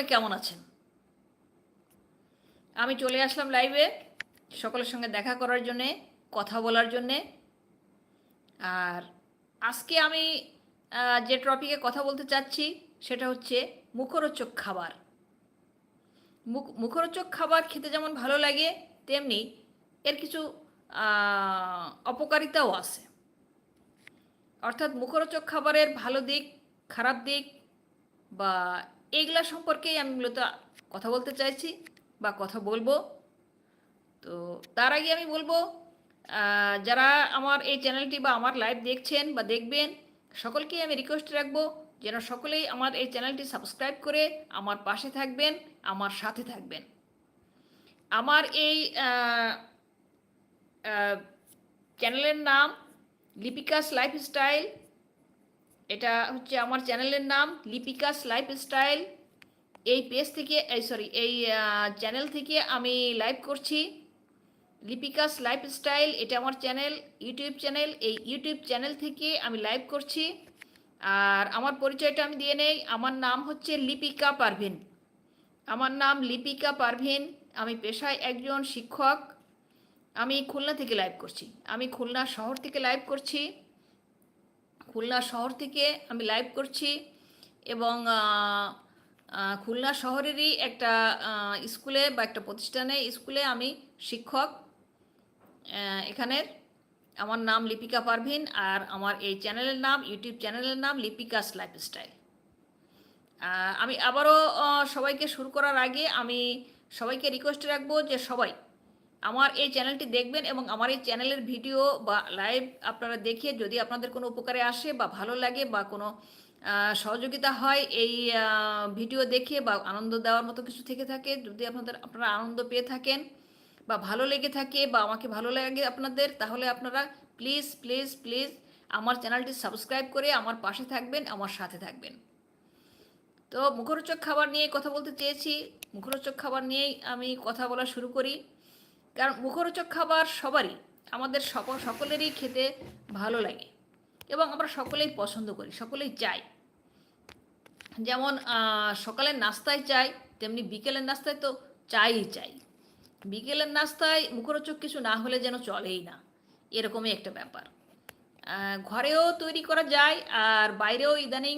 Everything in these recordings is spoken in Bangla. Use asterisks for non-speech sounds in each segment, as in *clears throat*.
সকলে কেমন আছেন? আমি চলে আসলাম লাইভে সকলের সঙ্গে দেখা করার জন্যে, কথা বলার জন্যে। আর আজকে আমি যে টপিকে কথা বলতে চাচ্ছি, সেটা হচ্ছে মুখরোচক খাবার। মুখ, মুখরোচক খাবার খেতে যেমন ভালো লাগে, তেমনি এর কিছু অপকারিতাও আছে। অর্থাৎ মুখরোচক খাবারের ভালো দিক, খারাপ দিক বা এইগুলা সম্পর্কেই আমি মূলত কথা বলতে চাইছি বা কথা বলব। তো তার আগে আমি বলব যারা আমার এই চ্যানেলটি বা আমার লাইভ দেখছেন বা দেখবেন সকলকেই আমি রিকোয়েস্ট রাখব যেন সকলেই আমার এই চ্যানেলটি সাবস্ক্রাইব করে আমার পাশে থাকবেন, আমার সাথে থাকবেন। আমার এই চ্যানেলের নাম লিপিকাস লাইফস্টাইল এটা হচ্ছে আমার চ্যানেলের নাম লিপিকাস লাইফস্টাইল। এই পেজ থেকে, এই সরি এই চ্যানেল থেকে আমি লাইভ করছি। লিপিকাস লাইফস্টাইল, এটা আমার চ্যানেল, ইউটিউব চ্যানেল। এই ইউটিউব চ্যানেল থেকে আমি লাইভ করছি। আর আমার পরিচয়টা আমি দিয়ে নেই। আমার নাম হচ্ছে লিপিকা পারভিন। আমার নাম লিপিকা পারভিন। আমি পেশায় একজন শিক্ষক। আমি খুলনা থেকে লাইভ করছি। আমি খুলনা শহর থেকে লাইভ করছি। খুলনা শহর থেকে আমি লাইভ করছি এবং খুলনা শহরেরই একটা স্কুলে বা একটা প্রতিষ্ঠানে, স্কুলে আমি শিক্ষক এখানের। আমার নাম লিপিকা পারভিন আর আমার এই চ্যানেলের নাম ইউটিউব চ্যানেলের নাম লিপিকাস লাইফস্টাইল আমি আবারও সবাইকে শুরু করার আগে আমি সবাইকে রিকোয়েস্ট রাখব যে সবাই আমার এই চ্যানেলটি দেখবেন এবং আমার এই চ্যানেলের ভিডিও বা লাইভ আপনারা দেখে যদি আপনাদের কোনো উপকারে আসে বা ভালো লাগে বা কোনো সহযোগিতা হয় এই ভিডিও দেখে বা আনন্দ দেওয়ার মতো কিছু থেকে থাকে, যদি আপনাদের, আপনারা আনন্দ পেয়ে থাকেন বা ভালো লেগে থাকে বা আমাকে ভালো লাগে আপনাদের, তাহলে আপনারা প্লিজ প্লিজ প্লিজ আমার চ্যানেলটি সাবস্ক্রাইব করে আমার পাশে থাকবেন, আমার সাথে থাকবেন। তো মুখরোচক খাবার নিয়ে কথা বলতে চেয়েছি। মুখরোচক খাবার নিয়েই আমি কথা বলা শুরু করি। কারণ মুখরোচক খাবার সবারই, আমাদের সকল, সকলেরই খেতে ভালো লাগে এবং আমরা সকলেই পছন্দ করি, সকলেই চাই। যেমন সকালের নাস্তায় চাই, তেমনি বিকেলের নাস্তায় তো চাই চাই। বিকেলের নাস্তায় মুখরোচক কিছু না হলে যেন চলেই না, এরকমই একটা ব্যাপার। ঘরেও তৈরি করা যায়, আর বাইরেও ইদানিং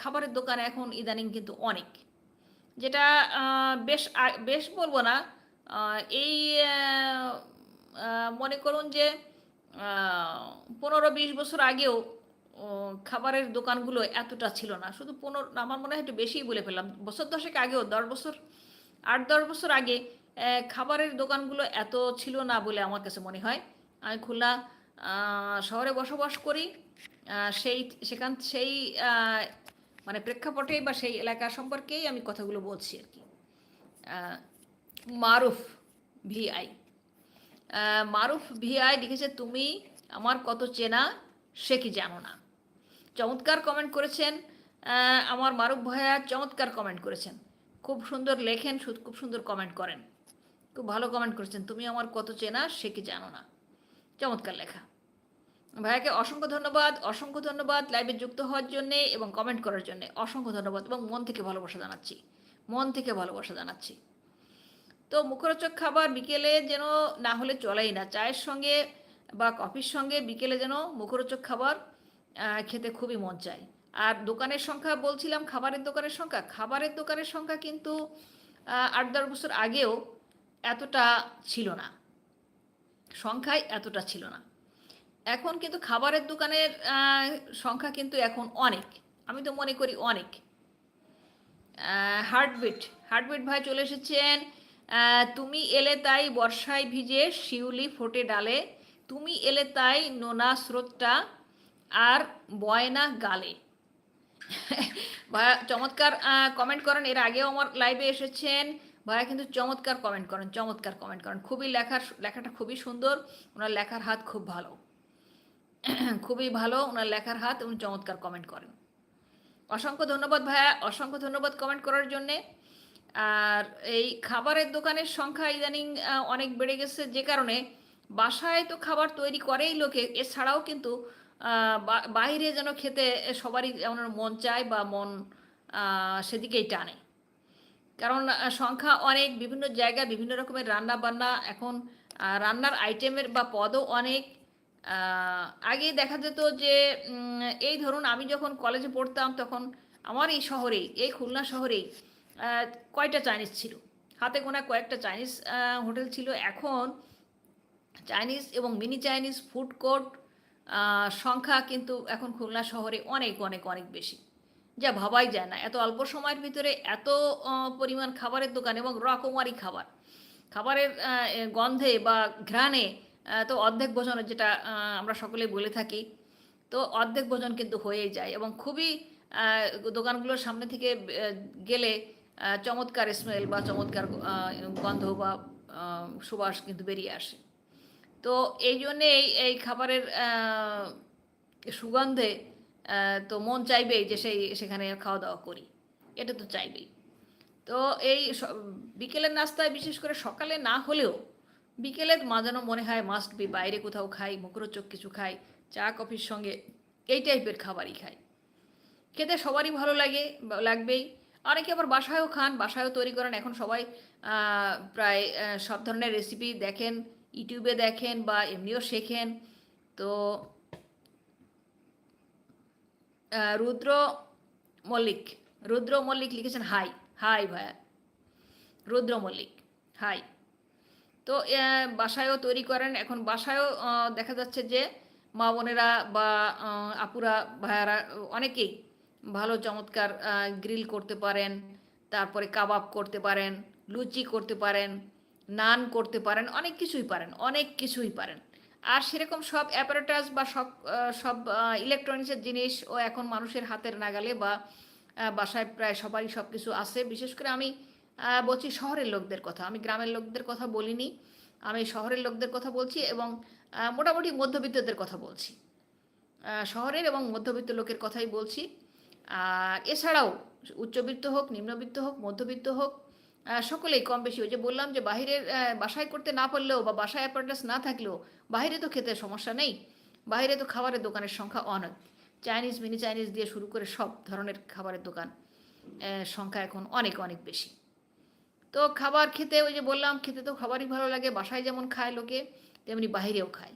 খাবারের দোকান এখন ইদানিং কিন্তু অনেক। যেটা বেশ বেশ বলব না এই মনে করুন যে পনেরো বিশ বছর আগেও খাবারের দোকানগুলো এতটা ছিল না। শুধু পনেরো, আমার মনে হয় একটু বেশিই বলে ফেললাম। বছর দশেক আগেও, দশ বছর, আট, দশ বছর আগে খাবারের দোকানগুলো এত ছিল না বলে আমার কাছে মনে হয়। আমি খুলনা শহরে বসবাস করি সেই, সেখান, সেই মানে প্রেক্ষাপটে বা সেই এলাকা সম্পর্কেই আমি কথাগুলো বলছি আর কি। মারুফ ভিআই। মারুফ ভিআই লিখেছে, তুমি আমার কত চেনা, সে কি জানো না? চমৎকার কমেন্ট করেছেন। আমার মারুফ ভাইয়া চমৎকার কমেন্ট করেছেন। খুব সুন্দর লেখেন খুব সুন্দর কমেন্ট করেন। খুব ভালো কমেন্ট করেছেন, তুমি আমার কত চেনা, সে কি জানো না? চমৎকার লেখা। ভাইয়াকে অসংখ্য ধন্যবাদ অসংখ্য ধন্যবাদ লাইভে যুক্ত হওয়ার জন্যে এবং কমেন্ট করার জন্যে। অসংখ্য ধন্যবাদ এবং মন থেকে ভালোবাসা জানাচ্ছি। মন থেকে ভালোবাসা জানাচ্ছি। তো মুখরোচক খাবার বিকেলে যেন না হলে চলেই না। চায়ের সঙ্গে বা কফির সঙ্গে বিকেলে যেন মুখরোচক খাবার খেতে খুবই মন চায়। আর দোকানের সংখ্যা বলছিলাম, খাবারের দোকানের সংখ্যা। খাবারের দোকানের সংখ্যা কিন্তু আট দশ বছর আগেও এতটা ছিল না। সংখ্যায় এতটা ছিল না। এখন কিন্তু খাবারের দোকানের সংখ্যা কিন্তু এখন অনেক। আমি তো মনে করি অনেক। হার্টবিট। হার্টবিট ভাই চলে এসেছেন। তুমি এলে তাই বর্ষায় ভিজে শিউলি ফোটে ডালে, তুমি এলে তাই নোনা স্রোতটা আর বয়না গালে। ভাইয়া চমৎকার কমেন্ট করেন। এর আগেও আমার লাইভে এসেছেন। ভাইয়া কিন্তু চমৎকার কমেন্ট করেন, চমৎকার কমেন্ট করেন। খুবই লেখার, লেখাটা খুবই সুন্দর, ওনার লেখার হাত খুব ভালো। *clears throat* খুবই ভালো, ওনার লেখার হাত এবং চমৎকার কমেন্ট করেন। অসংখ্য ধন্যবাদ ভাইয়া অসংখ্য ধন্যবাদ কমেন্ট করার জন্যে। আর এই খাবারের দোকানের সংখ্যা ইদানিং অনেক বেড়ে গেছে যে কারণে বাসায় তো খাবার তৈরি করেই লোকে, এছাড়াও কিন্তু বাইরে যেন খেতে সবারই যেমন মন চায় বা মন সেদিকেই টানে। কারণ সংখ্যা অনেক, বিভিন্ন জায়গায় বিভিন্ন রকমের রান্না বান্না এখন রান্নার আইটেমের বা পদও অনেক। আগে দেখা যেত যে এই ধরুন আমি যখন কলেজে পড়তাম তখন আমার এই শহরেই, এই খুলনা শহরেই কয়টা চাইনিজ ছিল? হাতে গোনা কয়েকটা চাইনিজ হোটেল ছিল। এখন চাইনিজ এবং মিনি চাইনিজ ফুড কোর্ট সংখ্যা কিন্তু এখন খুলনা শহরে অনেক অনেক অনেক বেশি। যা ভাবাই যায় না। এত অল্প সময়ের ভিতরে এত পরিমাণ খাবারের দোকান এবং রকমারি খাবার। খাবারের গন্ধে বা ঘ্রাণে তো অর্ধেক ভোজন যেটা আমরা সকলে বলে থাকি, তো অর্ধেক ভোজন কিন্তু হয়েই যায় এবং খুবই দোকানগুলোর সামনে থেকে গেলে চমৎকার স্মেল বা চমৎকার গন্ধ বা সুবাস কিন্তু বেরিয়ে আসে। তো এই জন্যে এই এই খাবারের সুগন্ধে তো মন চাইবেই যে সেই, সেখানে খাওয়া দাওয়া করি। এটা তো চাইবেই। তো এই বিকেলের নাস্তায় বিশেষ করে সকালে না হলেও বিকেলে মাঝানো মনে হয় মাস্ট বি বাইরে কোথাও খাই, মুখরোচক কিছু খাই, চা, কফির সঙ্গে এই টাইপের খাবারই খাই। খেতে সবারই ভালো লাগে লাগবেই। অনেকে আবার বাসায়ও খান, বাসায়ও তৈরি করেন। এখন সবাই প্রায় সব ধরনের রেসিপি দেখেন, ইউটিউবে দেখেন বা এমনিও শেখেন। তো রুদ্র মল্লিক রুদ্র মল্লিক লিখেছেন হাই হাই ভাইয়া, রুদ্র মল্লিক, হাই। তো বাসায়ও তৈরি করেন। এখন বাসায়ও দেখা যাচ্ছে যে মা বোনেরা বা আপুরা, ভাইয়ারা, অনেকেই ভালো চমৎকার গ্রিল করতে পারেন, তারপরে কাবাব করতে পারেন, লুচি করতে পারেন, নান করতে পারেন, অনেক কিছুই পারেন, অনেক কিছুই পারেন। আর সেরকম সব অ্যাপারেটাস বা সব সব ইলেকট্রনিক্সের জিনিস ও এখন মানুষের হাতের নাগালে বা বাসায় প্রায় সবারই সব কিছু আছে। বিশেষ করে আমি বলছি শহরের লোকদের কথা। আমি গ্রামের লোকদের কথা বলিনি। আমি শহরের লোকদের কথা বলছি এবং মোটামুটি মধ্যবিত্তদের কথা বলছি। শহরের এবং মধ্যবিত্ত লোকের কথাই বলছি। আর এছাড়াও উচ্চবিত্ত হোক, নিম্নবিত্ত হোক, মধ্যবিত্ত হোক সকলেই কম বেশি। ওই যে বললাম যে বাহিরের বাসায় করতে না পারলেও বা বাসায় অ্যাপার্টাস না থাকলেও বাইরে তো খেতে সমস্যা নেই। বাইরে তো খাবারের দোকানের সংখ্যা অনেক। চাইনিজ মিনি চাইনিজ দিয়ে শুরু করে সব ধরনের খাবারের দোকান সংখ্যা এখন অনেক অনেক বেশি। তো খাবার খেতে, ওই যে বললাম, খেতে তো খাবারই ভালো লাগে। বাসায় যেমন খায় লোকে, তেমনি বাইরেও খায়।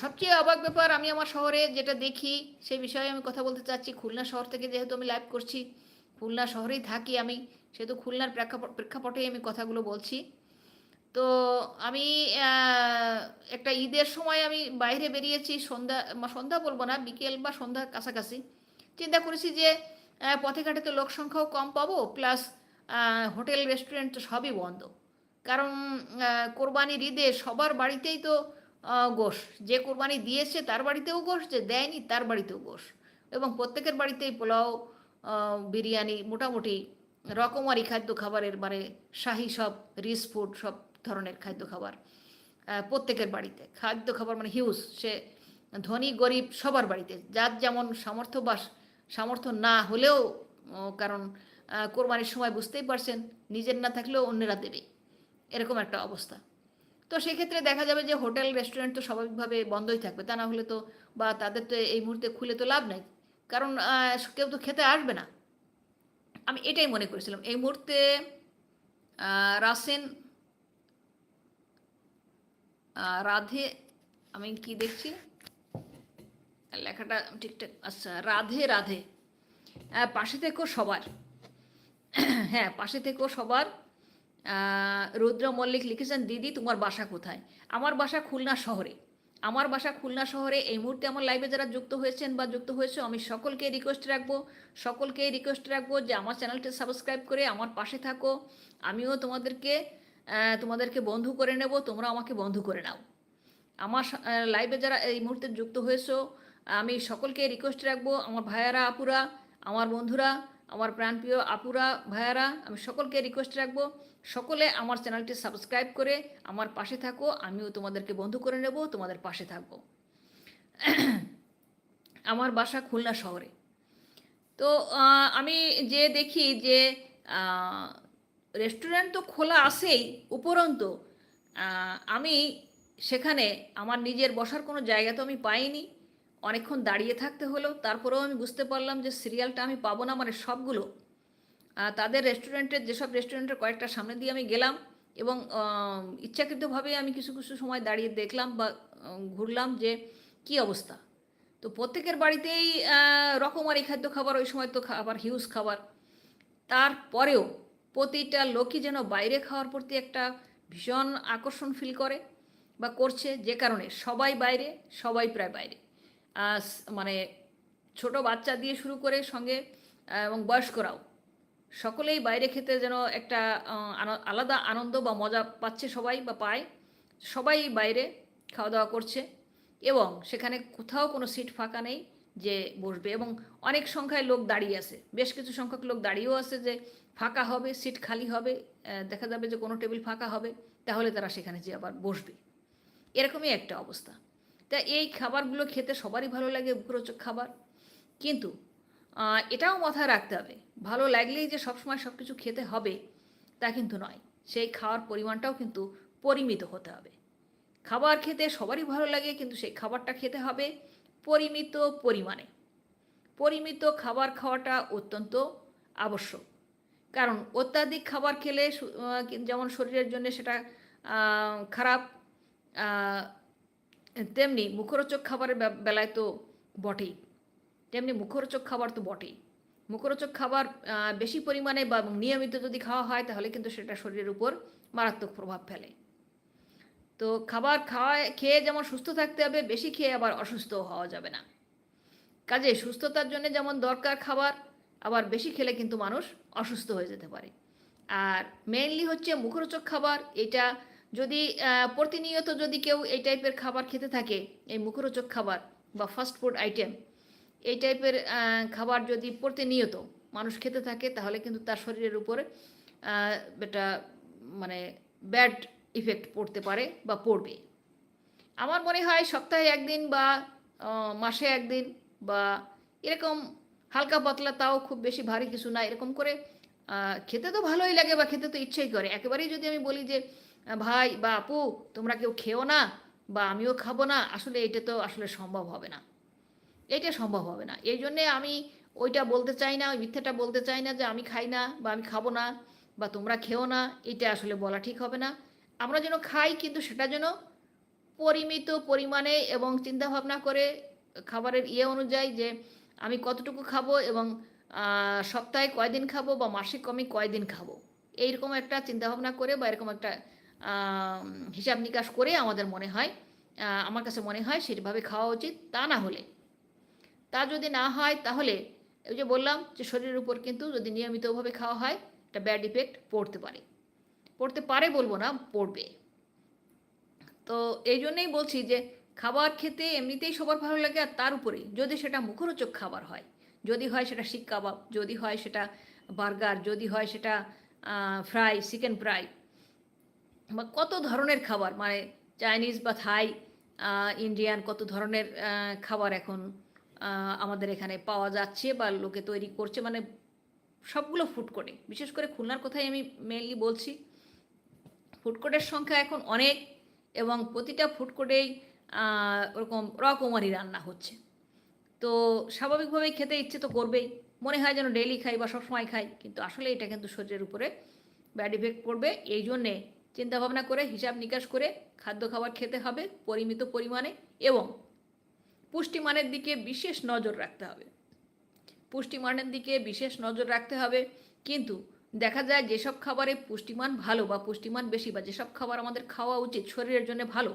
সবচেয়ে অবাক ব্যাপার, আমি আমার শহরে যেটা দেখি, সেই বিষয়ে আমি কথা বলতে চাচ্ছি। খুলনা শহর থেকে যেহেতু আমি লাইভ করছি, খুলনা শহরেই থাকি আমি, সেহেতু খুলনার প্রেক্ষাপট প্রেক্ষাপটেই আমি কথাগুলো বলছি। তো আমি একটা ঈদের সময় আমি বাইরে বেরিয়েছি, সন্ধ্যা সন্ধ্যা বলব না, বিকেল বা সন্ধ্যার কাছাকাছি। চিন্তা করেছি যে পথে ঘাটে তো লোক সংখ্যাও কম পাবো প্লাস হোটেল রেস্টুরেন্ট তো সবই বন্ধ। কারণ কোরবানির ঈদে সবার বাড়িতেই তো গোশ। যে কোরবানি দিয়েছে তার বাড়িতেও গোশ, যে দেয়নি তার বাড়িতেও গোশ। এবং প্রত্যেকের বাড়িতেই পোলাও বিরিয়ানি, মোটামুটি রকমারি খাদ্য খাবারের মানে শাহি সব, রিচ ফুড সব ধরনের খাদ্য খাবার প্রত্যেকের বাড়িতে। খাদ্য খাবার মানে হিউজ। সে ধনী, গরিব সবার বাড়িতে। যার যেমন সামর্থ্য বা সামর্থ্য না হলেও কারণ কোরবানির সময় বুঝতেই পারছেন, নিজের না থাকলেও অন্যেরা দেবে। এরকম একটা অবস্থা। তো সেক্ষেত্রে দেখা যাবে যে হোটেল, রেস্টুরেন্ট তো স্বাভাবিকভাবে বন্ধই থাকবে। তা না হলে তো বা তাদের তো এই মুহূর্তে খুলে তো লাভ নাই। কারণ কেউ তো খেতে আসবে না। আমি এটাই মনে করেছিলাম। এই মুহূর্তে রাসেন রাধে, আমি কি দেখছি? লেখাটা ঠিকঠাক আচ্ছা রাধে রাধে। পাশে থেকেও সবার। *clears throat* হ্যাঁ পাশে থেকেও সবার। রুদ্র মল্লিক লিখেছেন, দিদি, তোমার বাসা কোথায়? আমার বাসা খুলনা শহরে। আমার বাসা খুলনা শহরে, এই মুহূর্তে আমার লাইভে যারা যুক্ত হয়েছেন বা যুক্ত হয়েছে, আমি সকলকে রিকোয়েস্ট রাখব সকলকে রিকোয়েস্ট রাখব যে আমার চ্যানেলটি সাবস্ক্রাইব করে আমার পাশে থাকো। আমিও তোমাদেরকে তোমাদেরকে বন্ধু করে নেব তোমরা আমাকে বন্ধু করে নাও। আমার লাইভে যারা এই মুহূর্তে যুক্ত হয়েছো, আমি সকলকে রিকোয়েস্ট রাখব, আমার ভাইয়ারা, আপুরা, আমার বন্ধুরা, আমার প্রাণপ্রিয় আপুরা, ভাইয়ারা, আমি সকলকে রিকোয়েস্ট রাখব। সকলে আমার চ্যানেলটি সাবস্ক্রাইব করে আমার পাশে থাকো, আমিও তোমাদেরকে বন্ধু করে নেব, তোমাদের পাশে থাকব। আমার বাসা খুলনা শহরে। তো আমি যে দেখি যে রেস্টুরেন্ট তো খোলা আছেই, উপরন্তু আমি সেখানে আমার নিজের বসার কোনো জায়গা তো আমি পাইনি। অনেকক্ষণ দাঁড়িয়ে থাকতে হলো, তারপরেও আমি বুঝতে পারলাম যে সিরিয়ালটা আমি পাবো না মানে সবগুলো তাদের রেস্টুরেন্টের, যেসব রেস্টুরেন্টের কয়েকটা সামনে দিয়ে আমি গেলাম এবং ইচ্ছাকৃতভাবে আমি কিছু কিছু সময় দাঁড়িয়ে দেখলাম বা ঘুরলাম যে কি অবস্থা। তো প্রত্যেকের বাড়িতেই রকমারি খাদ্য খাবার, ওই সময় তো খাবার, হিউজ খাবার। তারপরেও প্রতিটা লোকই যেন বাইরে খাওয়ার প্রতি একটা ভীষণ আকর্ষণ ফিল করে বা করছে, যে কারণে সবাই বাইরে, সবাই প্রায় বাইরে। মানে ছোট বাচ্চা দিয়ে শুরু করে সঙ্গে এবং বয়স্করাও। সকলেই বাইরে খেতে যেন একটা আলাদা আনন্দ বা মজা পাচ্ছে সবাই বা পায়। সবাই বাইরে খাওয়া দাওয়া করছে এবং সেখানে কোথাও কোনো সিট ফাঁকা নেই যে বসবে এবং অনেক সংখ্যায় লোক দাঁড়িয়ে আছে। বেশ কিছু সংখ্যক লোক দাঁড়িয়েও আছে যে ফাঁকা হবে, সিট খালি হবে দেখা যাবে যে কোনো টেবিল ফাঁকা হবে, তাহলে তারা সেখানে যে আবার বসবে। এরকমই একটা অবস্থা। তা এই খাবারগুলো খেতে সবারই ভালো লাগে মুখরোচক খাবার। কিন্তু এটাও মাথায় রাখতে হবে। ভালো লাগলেই যে সবসময় সব কিছু খেতে হবে, তা কিন্তু নয়। সেই খাওয়ার পরিমাণটাও কিন্তু পরিমিত হতে হবে। খাবার খেতে সবারই ভালো লাগে, কিন্তু সেই খাবারটা খেতে হবে পরিমিত পরিমাণে। পরিমিত খাবার খাওয়াটা অত্যন্ত আবশ্যক। কারণ অত্যাধিক খাবার খেলে যেমন শরীরের জন্য সেটা খারাপ তেমনি মুখরোচক খাবারের বেলায় তো বটেই। তেমনি মুখরোচক খাবার তো বটেই। মুখরোচক খাবার বেশি পরিমাণে বা নিয়মিত যদি খাওয়া হয়, তাহলে কিন্তু সেটা শরীরের উপর মারাত্মক প্রভাব ফেলে। তো খাবার খাওয়ায়, খেয়ে যেমন সুস্থ থাকতে হবে, বেশি খেয়ে আবার অসুস্থ হওয়া যাবে না। কাজে সুস্থতার জন্য যেমন দরকার খাবার, আবার বেশি খেলে কিন্তু মানুষ অসুস্থ হয়ে যেতে পারে। আর মেইনলি হচ্ছে মুখরোচক খাবার, এটা যদি প্রতিনিয়ত যদি কেউ এই টাইপের খাবার খেতে থাকে, এই মুখরোচক খাবার বা ফাস্ট ফুড আইটেম এই টাইপের খাবার যদি প্রতিনিয়ত মানুষ খেতে থাকে, তাহলে কিন্তু তার শরীরের উপরে এটা মানে ব্যাড ইফেক্ট পড়তে পারে বা পড়বে। আমার মনে হয় সপ্তাহে একদিন বা মাসে একদিন বা এরকম হালকা পাতলা তাও খুব বেশি ভারী কিছু না, এরকম করে খেতে তো ভালোই লাগে বা খেতে তো ইচ্ছেই করে। একেবারেই যদি আমি বলি যে ভাই বা আপু, তোমরা কেউ খেও না বা আমিও খাব না, আসলে এটা তো আসলে সম্ভব হবে না। এটা সম্ভব হবে না। এই জন্যে আমি ওইটা বলতে চাই না, ওই মিথ্যাটা বলতে চাই না যে আমি খাই না বা আমি খাব না বা তোমরা খেও না, এটা আসলে বলা ঠিক হবে না। আমরা যেন খাই কিন্তু সেটা যেন পরিমিত পরিমাণে এবং চিন্তা ভাবনা করে খাবারের ইয়ে অনুযায়ী যে আমি কতটুকু খাব এবং সপ্তাহে কয়দিন খাব বা মাসিক আমি কয়দিন খাব। এইরকম একটা চিন্তা ভাবনা করে বা এরকম একটা হিসাব নিকাশ করে আমাদের মনে হয় আমার কাছে মনে হয় সেভাবে খাওয়া উচিত। তা না হলে তা যদি না হয়, তাহলে ওই যে বললাম যে শরীরের উপর কিন্তু যদি নিয়মিতভাবে খাওয়া হয়, একটা ব্যাড ইফেক্ট পড়তে পারে। পড়তে পারে বলব না, পড়বে। তো এই জন্যেই বলছি যে খাবার খেতে এমনিতেই সবার ভালো লাগে আর তার উপরে যদি সেটা মুখরোচক খাবার হয়, যদি হয় সেটা শিক কাবাব, যদি হয় সেটা বার্গার, যদি হয় সেটা ফ্রাই, চিকেন ফ্রাই বা কত ধরনের খাবার মানে চাইনিজ বা থাই ইন্ডিয়ান কত ধরনের খাবার এখন আমাদের এখানে পাওয়া যাচ্ছে বা লোকে তৈরি করছে মানে সবগুলো ফুড কোর্টে বিশেষ করে খুলনার কথাই আমি মেনলি বলছি। ফুড কোর্টের সংখ্যা এখন অনেক এবং প্রতিটা ফুড কোর্টেই ওরকম রকমারি রান্না হচ্ছে। তো স্বাভাবিকভাবেই খেতে ইচ্ছে তো করবেই। মনে হয় যেন ডেইলি খাই বা সবসময় খাই, কিন্তু আসলে এটা কিন্তু শরীরের উপরে ব্যাড ইফেক্ট পড়বে। এই জন্যে চিন্তাভাবনা করে, হিসাব নিকাশ করে খাদ্য খাবার খেতে হবে পরিমিত পরিমাণে এবং পুষ্টিমানের দিকে বিশেষ নজর রাখতে হবে। পুষ্টিমানের দিকে বিশেষ নজর রাখতে হবে। কিন্তু দেখা যায় যেসব খাবারে পুষ্টিমান ভালো বা পুষ্টিমান বেশি বা যেসব খাবার আমাদের খাওয়া উচিত শরীরের জন্য ভালো,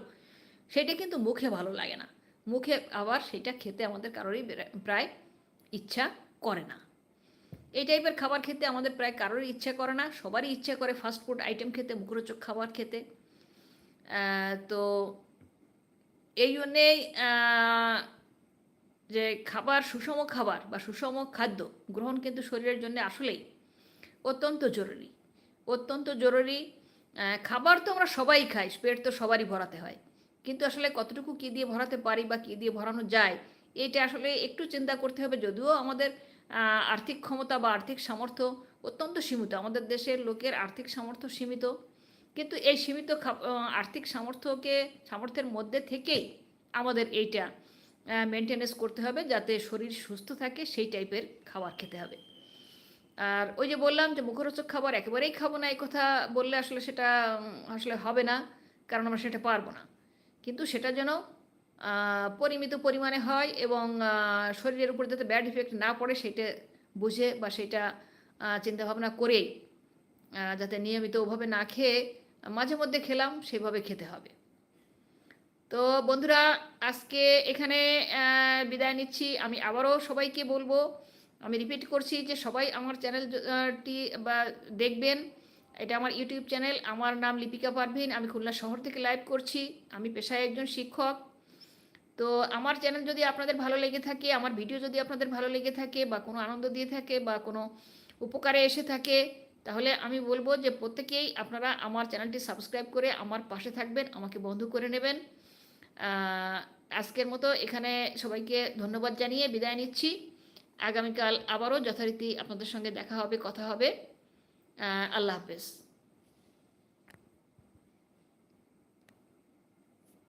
সেটা কিন্তু মুখে ভালো লাগে না। মুখে আবার সেটা খেতে আমাদের কারোরই প্রায় ইচ্ছা করে না। এই টাইপের খাবার খেতে আমাদের প্রায় কারোরই ইচ্ছা করে না। সবারই ইচ্ছা করে ফাস্ট ফুড আইটেম খেতে, মুখরোচক খাবার খেতে। তো এই জন্যেই যে খাবার, সুষম খাবার বা সুষম খাদ্য গ্রহণ কিন্তু শরীরের জন্য আসলেই অত্যন্ত জরুরি। অত্যন্ত জরুরি খাবার তো আমরা সবাই খাই, পেট তো সবারই ভরাতে হয়। কিন্তু আসলে কতটুকু কী দিয়ে ভরাতে পারি বা কী দিয়ে ভরানো যায় এটা আসলে একটু চিন্তা করতে হবে। যদিও আমাদের আর্থিক ক্ষমতা বা আর্থিক সামর্থ্য অত্যন্ত সীমিত, আমাদের দেশের লোকের আর্থিক সামর্থ্য সীমিত কিন্তু এই সীমিত আর্থিক সামর্থ্যকে, সামর্থ্যের মধ্যে থেকেই আমাদের এইটা মেনটেনেন্স করতে হবে যাতে শরীর সুস্থ থাকে সেই টাইপের খাবার খেতে হবে। আর ওই যে বললাম যে মুখরোচক খাবার একেবারেই খাব না, এই কথা বললে আসলে সেটা আসলে হবে না, কারণ আমরা সেটা পারব না। কিন্তু সেটা যেন পরিমিত পরিমাণে হয় এবং শরীরের উপর যাতে ব্যাড ইফেক্ট না পড়ে সেটা বুঝে বা সেটা চিন্তা ভাবনা করেই যাতে নিয়মিত ওভাবে না খেয়ে মাঝে মধ্যে খেলাম, সেভাবে খেতে হবে। তো বন্ধুরা, আজকে এখানে বিদায় নিচ্ছি। আমি আবারও সবাইকে বলব, আমি রিপিট করছি যে সবাই আমার চ্যানেলটি বা দেখবেন। এটা আমার ইউটিউব চ্যানেল আমার নাম লিপিকা পারভিন। আমি খুলনা শহর থেকে লাইভ করছি। আমি পেশায় একজন শিক্ষক। তো আমার চ্যানেল যদি আপনাদের ভালো লেগে থাকে, আমার ভিডিও যদি আপনাদের ভালো লেগে থাকে, বা কোনো আনন্দ দিয়ে থাকে, বা কোনো উপকারে এসে থাকে তাহলে আমি বলব যে প্রত্যেকেই আপনারা আমার চ্যানেলটি সাবস্ক্রাইব করে আমার পাশে থাকবেন, আমাকে বন্ধু করে নেবেন। আজকের মতো এখানে সবাইকে ধন্যবাদ জানিয়ে বিদায় নিচ্ছি। আগামীকাল আবারও যথারীতি আপনাদের সঙ্গে দেখা হবে, কথা হবে। আল্লাহ হাফেজ।